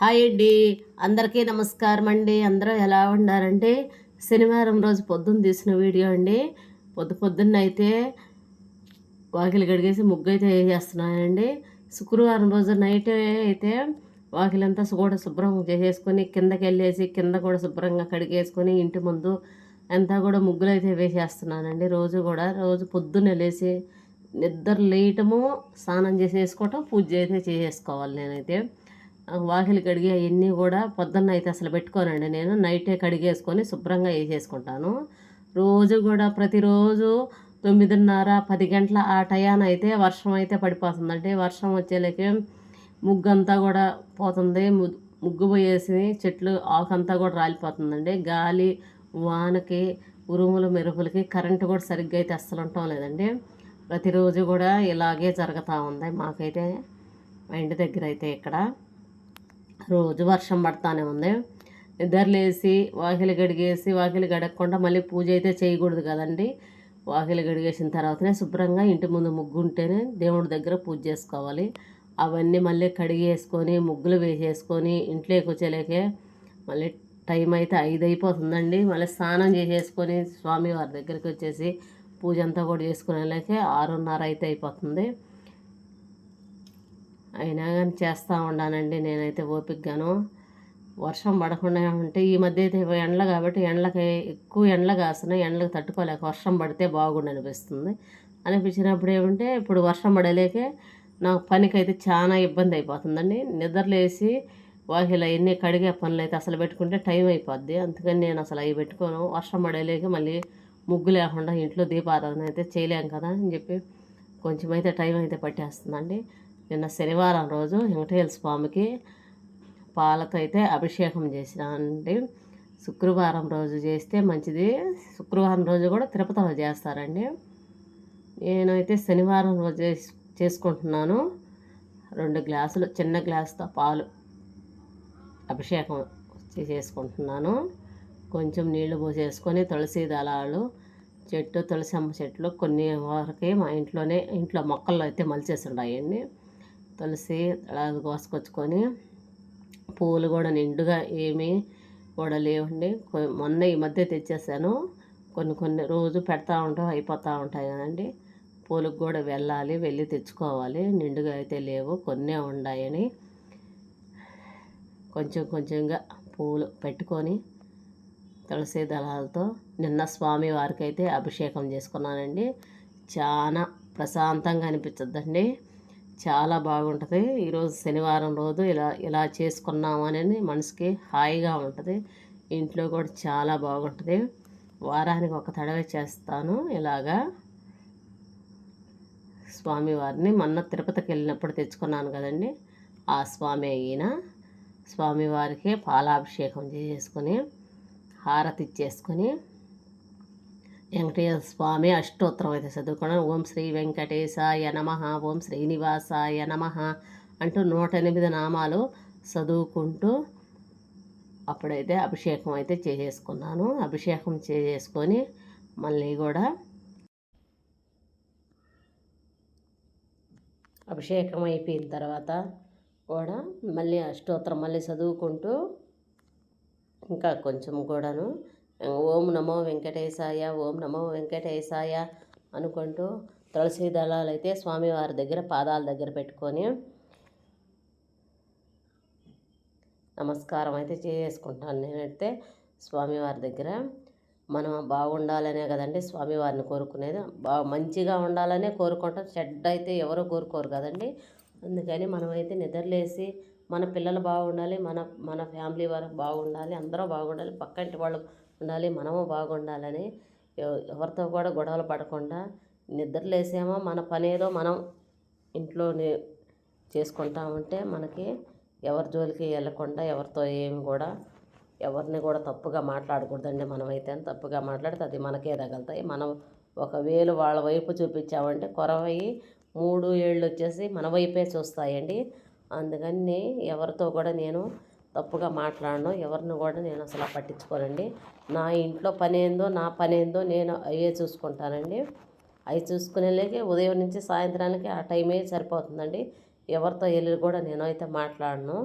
Hi అండి. అందరికీ నమస్కారం అండి. అందరూ ఎలా ఉన్నారంటే శనివారం రోజు పొద్దున్న తీసిన వీడియో అండి. పొద్దు పొద్దున్న అయితే వాకిలి గడిగేసి ముగ్గు అయితే వేసేస్తున్నానండి శుక్రవారం రోజు నైట్ అయితే వాకిలంతా కూడా శుభ్రం చేసేసుకొని కిందకి వెళ్ళేసి కింద కూడా శుభ్రంగా కడిగేసుకొని ఇంటి ముందు అంతా కూడా ముగ్గులు అయితే వేసేస్తున్నానండి. రోజు కూడా రోజు పొద్దున్న లేచి నిద్ర లేయటము స్నానం చేసేసుకోవటం పూజ అయితే చేసేసుకోవాలి నేనైతే. వాకిలి కడిగి అవన్నీ కూడా పొద్దున్న అయితే అసలు పెట్టుకోనండి నేను. నైటే కడిగేసుకొని శుభ్రంగా వేసేసుకుంటాను. రోజు కూడా ప్రతిరోజు తొమ్మిదిన్నర పది గంటల ఆ టయాన అయితే వర్షం అయితే పడిపోతుందంటే వర్షం వచ్చేలకి ముగ్గు అంతా కూడా పోతుంది. ముగ్గు పోయేసి చెట్లు ఆకంతా కూడా రాలిపోతుందండి. గాలి వానకి ఉరుములు మెరుపులకి కరెంటు కూడా సరిగ్గా అయితే అస్సలు ఉండటం లేదండి ప్రతిరోజు కూడా ఇలాగే జరుగుతూ ఉంది మాకైతే మా ఇంటి దగ్గర అయితే ఇక్కడ. రోజు వర్షం పడతానే ఉంది. నిద్రలేసి వాకిలి గడిగేసి వాకిలి గడగకుండా మళ్ళీ పూజ అయితే చేయకూడదు కదండి. వాకిలి గడిగేసిన తర్వాతనే శుభ్రంగా ఇంటి ముందు ముగ్గు ఉంటేనే దేవుడి దగ్గర పూజ చేసుకోవాలి. అవన్నీ మళ్ళీ కడిగేసుకొని ముగ్గులు వేసేసుకొని ఇంట్లోకి వచ్చేలేకే మళ్ళీ టైం అయితే ఐదు అయిపోతుందండి మళ్ళీ స్నానం చేసేసుకొని స్వామివారి దగ్గరికి వచ్చేసి పూజ అంతా కూడా చేసుకునేలాకే ఆరున్నర అయితే అయిపోతుంది. అయినా కానీ చేస్తూ ఉన్నానండి నేనైతే ఓపికగాను వర్షం పడకుండా ఉంటే ఈ మధ్య అయితే ఎండలు కాబట్టి ఎండలకి ఎక్కువ ఎండలు కాస్తున్నాయి ఎండలకు తట్టుకోలేక వర్షం పడితే బాగుండు అనిపిస్తుంది. అనిపించినప్పుడు ఏమంటే ఇప్పుడు వర్షం పడలేకే నాకు పనికైతే చాలా ఇబ్బంది అయిపోతుందండి. నిద్రలేసి వాకిలు అవన్నీ కడిగే పనులు అయితే అసలు పెట్టుకుంటే టైం అయిపోద్ది. అందుకని నేను అసలు అవి పెట్టుకోను. వర్షం పడలేక మళ్ళీ ముగ్గు లేకుండా ఇంట్లో దీపారాధన అయితే చేయలేం కదా అని చెప్పి కొంచెం అయితే టైం అయితే పట్టేస్తుందండి. నిన్న శనివారం రోజు వెంకటేశ్వర స్వామికి పాలతో అయితే అభిషేకం చేసినానండి శుక్రవారం రోజు చేస్తే మంచిది. శుక్రవారం రోజు కూడా తిరుపతిలో చేస్తారండి. నేనైతే శనివారం రోజు చేసుకుంటున్నాను. రెండు గ్లాసులు చిన్న గ్లాసుతో పాలు అభిషేకం చేసుకుంటున్నాను. కొంచెం నీళ్ళు పోసేసుకొని తులసి దళాలు చెట్టు తులసమ్మ చెట్లు కొన్ని వరకే మా ఇంట్లోనే ఇంట్లో మొక్కల్లో అయితే మలిచేసి ఉన్నాయండి. తులసి అలాగ కోసుకొచ్చుకొని పూలు కూడా నిండుగా ఏమీ కూడా లేవండి. మొన్న ఈ మధ్య తెచ్చేసాను. కొన్ని కొన్ని రోజు పెడతా ఉంటాం అయిపోతూ ఉంటాయి కదండి. పూలకు కూడా వెళ్ళాలి వెళ్ళి తెచ్చుకోవాలి. నిండుగా అయితే లేవు కొన్నే ఉన్నాయని కొంచెం కొంచెంగా పూలు పెట్టుకొని తులసి దళాలతో నిన్న స్వామి వారికి అయితే అభిషేకం చేసుకున్నానండి. చాలా ప్రశాంతంగా అనిపించద్దండి. చాలా బాగుంటుంది. ఈరోజు శనివారం రోజు ఇలా ఇలా చేసుకున్నామని మనసుకి హాయిగా ఉంటుంది. ఇంట్లో కూడా చాలా బాగుంటుంది. వారానికి ఒక తడవ చేస్తాను ఇలాగా. స్వామివారిని మొన్న తిరుపతికి వెళ్ళినప్పుడు తెచ్చుకున్నాను కదండి. ఆ స్వామి అయిన స్వామివారికి పాలాభిషేకం చేసుకొని హారతి ఇచ్చేసుకొని వెంకటేశ్వర స్వామి అష్టోత్తరం అయితే చదువుకున్నాను. ఓం శ్రీ వెంకటేశాయ నమ ఓం శ్రీనివాసాయ నమ అంటూ నూట ఎనిమిది నామాలు చదువుకుంటూ అప్పుడైతే అభిషేకం అయితే చేసేసుకున్నాను. అభిషేకం చేసేసుకొని మళ్ళీ కూడా అభిషేకం అయిపోయిన తర్వాత కూడా మళ్ళీ అష్టోత్తరం మళ్ళీ చదువుకుంటూ ఇంకా కొంచెం కూడాను ఓం నమో వెంకటేశాయ ఓం నమో వెంకటేశాయ అనుకుంటూ తులసి దళాలు అయితే స్వామివారి దగ్గర పాదాల దగ్గర పెట్టుకొని నమస్కారం అయితే చేసుకుంటాను. నేనైతే స్వామివారి దగ్గర మనం బాగుండాలనే కదండి స్వామివారిని కోరుకునేది. బాగా మంచిగా ఉండాలనే కోరుకుంటాం. చెడ్డ అయితే ఎవరో కోరుకోరు కదండి. అందుకని మనమైతే నిద్రలేసి మన పిల్లలు బాగుండాలి మన మన ఫ్యామిలీ వారు బాగుండాలి అందరూ బాగుండాలి పక్కంటి వాళ్ళు ఉండాలి మనము బాగుండాలని ఎవరితో కూడా గొడవలు పడకుండా నిద్రలేసామో మన పని ఏదో మనం ఇంట్లోనే చేసుకుంటా ఉంటే మనకి ఎవరి జోలికి వెళ్ళకుండా ఎవరితో ఏమి కూడా ఎవరిని కూడా తప్పుగా మాట్లాడకూడదండి. మనమైతే తప్పుగా మాట్లాడితే అది మనకే తగులుతాయి. మనం ఒకవేళ వాళ్ళ వైపు చూపించామంటే కొరవయి మూడు ఏళ్ళు వచ్చేసి మన వైపే చూస్తాయండి. అందుకని ఎవరితో కూడా నేను తప్పుగా మాట్లాడను. ఎవరిని కూడా నేను అసలు పట్టించుకోనండి. నా ఇంట్లో పని ఏందో నా పని ఏందో నేను అవే చూసుకుంటానండి. అవి చూసుకునేలాగే ఉదయం నుంచి సాయంత్రానికి ఆ టైమే సరిపోతుందండి. ఎవరితో వెళ్ళి కూడా నేను అయితే మాట్లాడను.